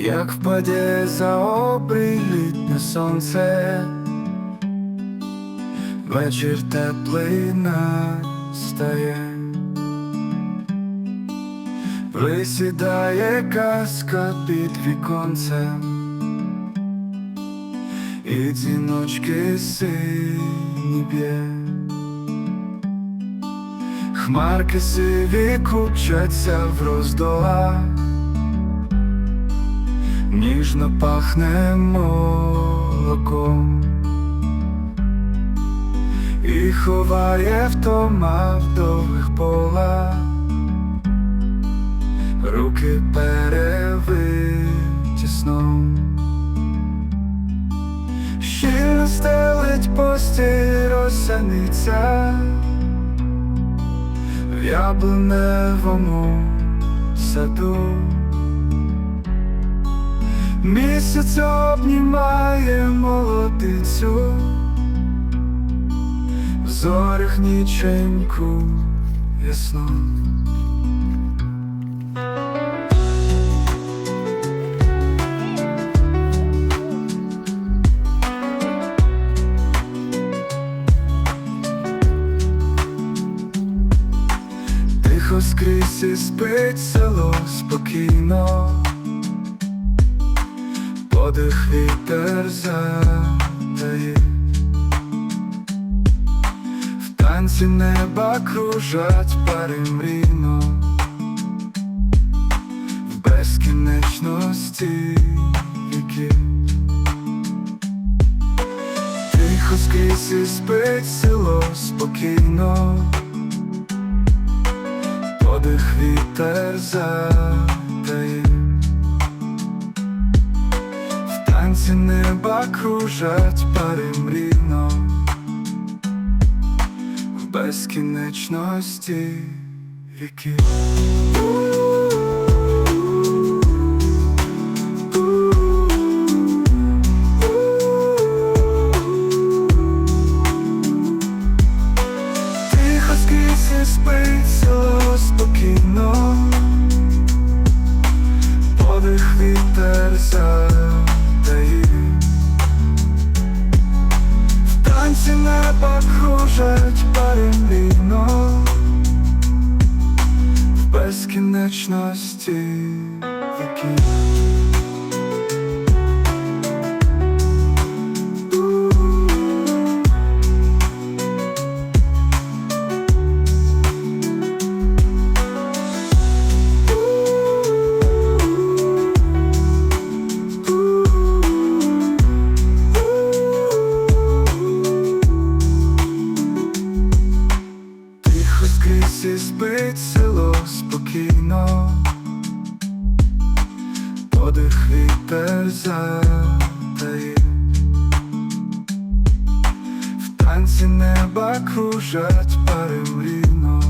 як впаде за обрій літнє сонце, вечір теплий настає, присідає казка під віконцем, і дзвіночки сині б'є. Хмарки сиві купчаться в роздолах, ніжно пахне молоком. І ховає втома в довгих полах, руки перевиті сном, щільно стелить постіль росяниця. В яблуневому саду. Місяць обнімає молодицю, в зорях ніченьку ясно. Тихо скрізь і спить село спокійно, подих вітер задає, в танці неба кружать пари мрійно, в безкінечності віків. Тихо скрізь і спить село спокійно. Подих вітер задає, танці неба кружать пари мрійно, в безкінечності віків. Тихо спокійно, подих вітер задає, в танці неба кружать пари мрійно, в безкінечності віків. Спокійно, подих вітер задає, в танці неба кружать пари мрійно,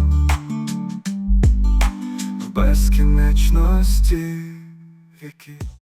в безкінечності віків.